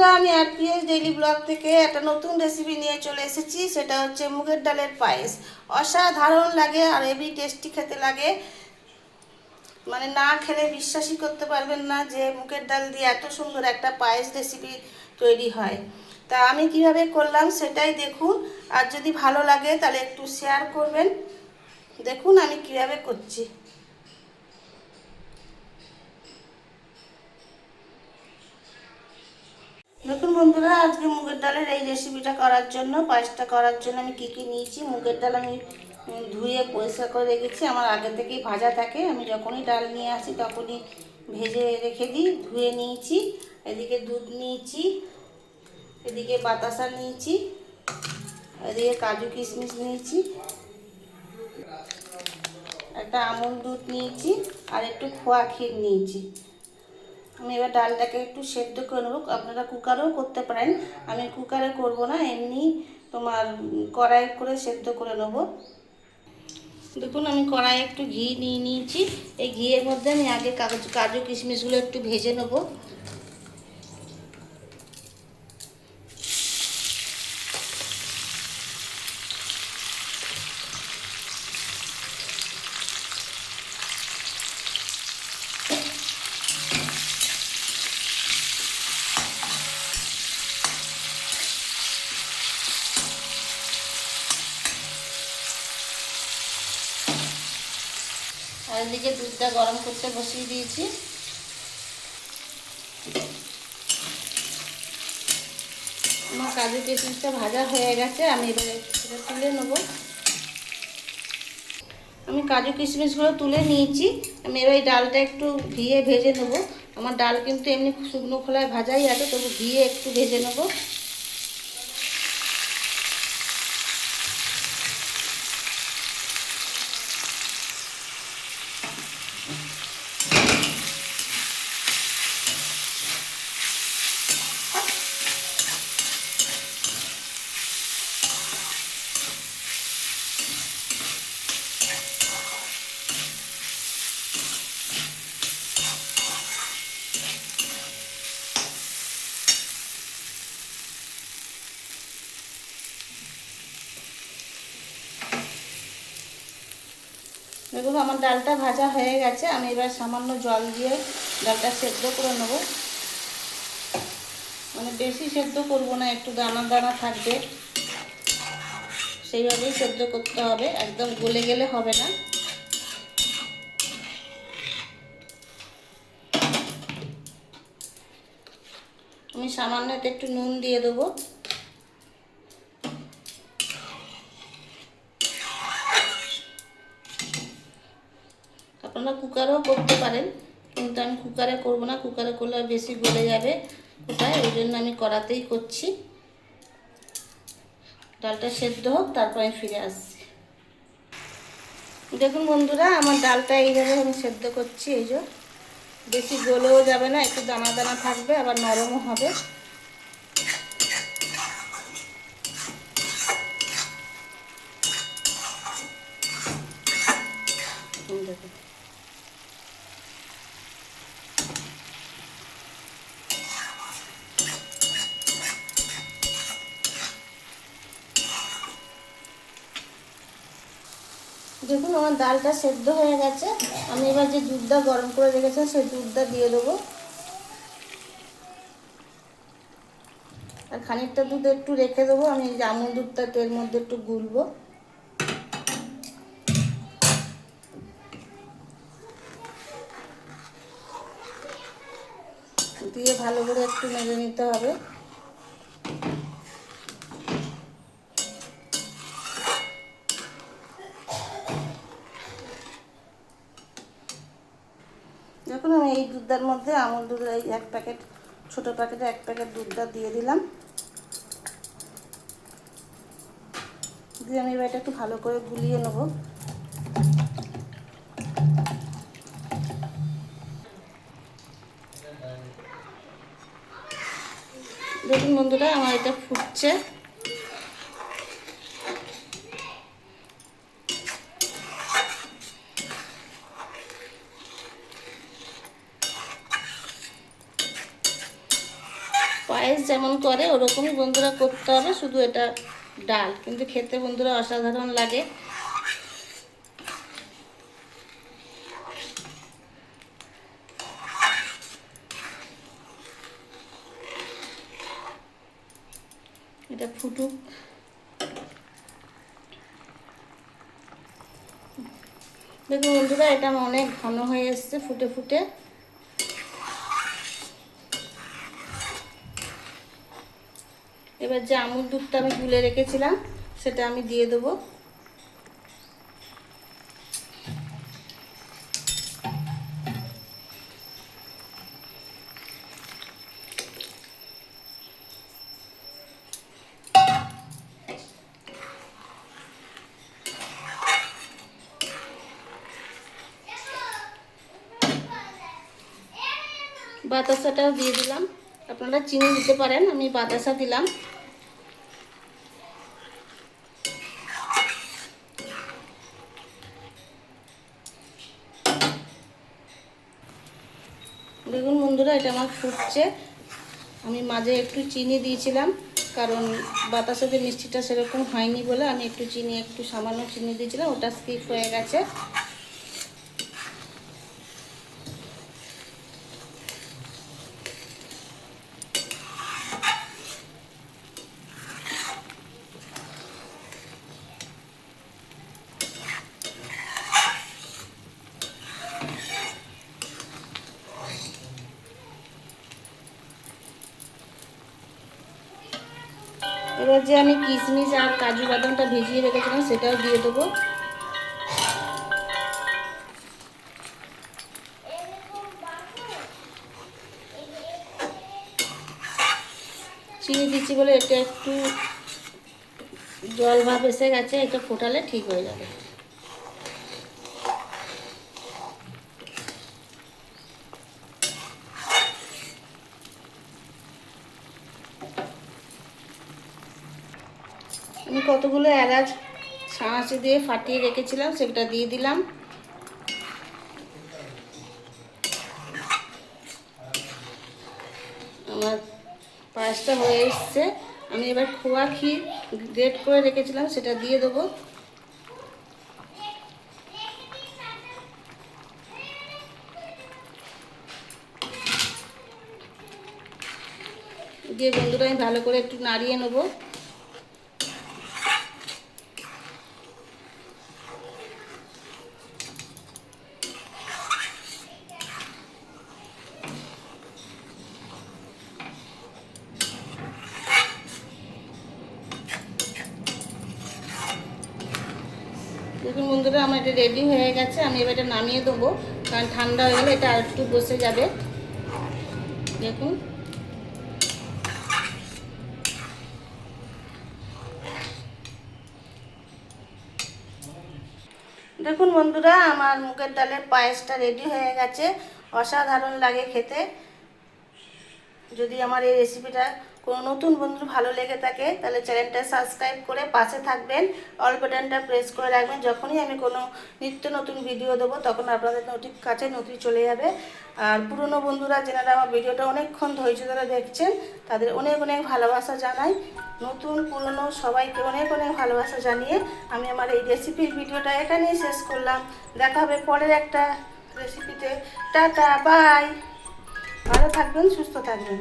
বন্ধুরা, আমি আর PS daily blog থেকে একটা নতুন রেসিপি নিয়ে চলে এসেছি। সেটা হচ্ছে মুগের ডালের পায়েস। অসাধারণ লাগে আর হেভি টেস্টি খেতে লাগে। মানে না খেলে বিশ্বাসই করতে পারবেন না যে মুগের ডাল দিয়ে এত সুন্দর একটা পায়েস রেসিপি তৈরি হয়। তা আমি কীভাবে করলাম সেটাই দেখুন। আর যদি ভালো লাগে তাহলে একটু শেয়ার করবেন। দেখুন আমি কীভাবে করছি। দেখুন বন্ধুরা, আজকে মুগের ডালের এই রেসিপিটা করার জন্য, পায়েসটা করার জন্য আমি কী কী নিয়েছি। মুগের ডাল আমি ধুয়ে পরিষ্কার করে রেখেছি। আমার আগে থেকেই ভাজা থাকে। আমি যখনই ডাল নিয়ে আসি, তখনই ভেজে রেখে দিই। ধুয়ে নিয়েছি। এদিকে দুধ নিয়েছি। এদিকে বাতাসা নিয়েছি। এদিকে কাজু কিশমিশ নিয়েছি। একটা আমুল দুধ নিয়েছি। আর একটু খোয়া ক্ষীর নিয়েছি। আমি এবার ডালটাকে একটু সেদ্ধ করে নেব। আপনারা কুকারেও করতে পারেন। আমি কুকারে করব না, এমনি তোমার কড়াই করে সেদ্ধ করে নেব। দেখুন, আমি কড়াই একটু ঘি নিয়ে নিয়েছি। এই ঘিয়ের মধ্যে আমি আগে কাগজ, কাজু কিশমিশগুলো একটু ভেজে নেব। আর দুধটা গরম করতে বসিয়ে দিয়েছি। আমার কাজু কিশমিশটা ভাজা হয়ে গেছে, আমি এবারে তুলে নেব। আমি কাজু কিশমিশগুলো তুলে নিয়েছি, আমি এবার ডালটা একটু ঘিয়ে ভেজে নেব। আমার ডাল কিন্তু এমনি শুকনো খোলায় ভাজাই আছে, তবু ঘিয়ে একটু ভেজে নেব। দেখুন, আমার ডালটা ভাজা হয়ে গেছে। আমি এবার সামান্য জল দিয়ে ডালটা সেদ্ধ করে নেব। মানে বেশি সেদ্ধ করব না, একটু দানা দানা থাকবে। সেইভাবেই সেদ্ধ করতে হবে, একদম গলে গেলে হবে না। আমি সামান্য একটু নুন দিয়ে দেবো। আপনারা কুকারেও করতে পারেন, কিন্তু আমি কুকারে করব না, কুকারে করলে বেশি গলে যাবে কোথায়? ওই জন্য আমি কড়াতেই করছি। ডালটা সেদ্ধ হোক, তারপর আমি ফিরে আসছি। দেখুন বন্ধুরা, আমার ডালটা এইভাবে আমি সেদ্ধ করছি, এই যে। বেশি গলেও যাবে না, একটু দানা দানা থাকবে, আবার নরমও হবে। দেখুন। দেখুন, আমার ডালটা সেদ্ধ হয়ে গেছে। আমি এবার যে দুধটা গরম করে রেখেছি সেই দুধটা দিয়ে দেবো। আর খানিকটা দুধ একটু রেখে দেবো, আমি এই যে আমুল দুধটা তেল মধ্যে একটু গুলবো। দিয়ে ভালো করে একটু নেড়ে নিতে হবে দেখুন আমি এই দুধটার মধ্যে আমুল দুধ এই এক প্যাকেট, ছোটো প্যাকেটে এক প্যাকেট দুধটা দিয়ে দিলাম। দিয়ে আমি এবার একটু ভালো করে গুলিয়ে নেব। দেখুন বন্ধুরা, আমার এটা ফুটছে পায়েস পায়েস যেমন করে, ওরকমই বন্ধুরা করতে হবে, শুধু এটা ডাল। কিন্তু খেতে বন্ধুরা অসাধারণ লাগে। এটা ফুটুক। দেখুন বন্ধুরা, এটা অনেক ঘন হয়ে এসছে, ফুটে ফুটে। এবার যে আমুল দুধটা আমি গুলে রেখেছিলাম, সেটা আমি দিয়ে দেবো। বাতাসাটাও দিয়ে দিলাম। আপনারা চিনি দিতে পারেন, আমি বাতাসা দিলাম দেখুন বন্ধুরা এটা আমার ফুটছে। আমি মাঝে একটু চিনি দিয়েছিলাম, কারণ বাতাসাতে মিষ্টিটা সেরকম হয়নি বলে আমি একটু চিনি, একটু সামান্য চিনি দিয়েছিলাম, ওটা স্কিপ হয়ে গেছে। এবার যে আমি কিশমিশ আর কাজু বাদামটা ভিজিয়ে রেখেছিলাম, সেটাও দিয়ে দেবো। চিনি দিচ্ছি বলে এটা একটু জল ভাব এসে গেছে, এটা ফোটালে ঠিক হয়ে যাবে। কতগুলো এলাচ ছাঁচে দিয়ে ফাটিয়ে রেখেছিলাম, সেটা দিয়ে দিলাম। আমার পায়েসটা হয়ে এসছে। আমি এবার খোয়া ক্ষীর গ্রেট করে রেখেছিলাম, সেটা দিয়ে দেবো। দিয়ে বন্ধুরা আমি ভালো করে একটু নাড়িয়ে নেব। দেখুন বন্ধুরা, আমার এটা রেডি হয়ে গেছে, আমি এবার এটা নামিয়ে দেবো। কারণ ঠান্ডা হয়ে গেলে এটা আর একটু বসে যাবে। দেখুন। দেখুন বন্ধুরা, আমার মুগের ডালের পায়েসটা রেডি হয়ে গেছে। অসাধারণ লাগে খেতে। যদি আমার এই রেসিপিটা কোনো নতুন বন্ধু ভালো লেগে থাকে, তাহলে চ্যানেলটা সাবস্ক্রাইব করে পাশে থাকবেন। অল বাটনটা প্রেস করে রাখবেন। যখনই আমি কোনো নিত্য নতুন ভিডিও দেবো, তখন আপনাদের নোটি কাছে নোটি চলে যাবে। আর পুরনো বন্ধুরা, যেনারা আমার ভিডিওটা অনেকক্ষণ ধৈর্য ধরে দেখছেন, তাদের অনেক অনেক ভালোবাসা জানাই। নতুন, পুরনো, সবাইকে অনেক অনেক ভালোবাসা জানিয়ে আমি আমার এই রেসিপির ভিডিওটা এখানেই শেষ করলাম। দেখা হবে পরের একটা রেসিপিতে টাটা বাই ভালো থাকবেন, সুস্থ থাকবেন।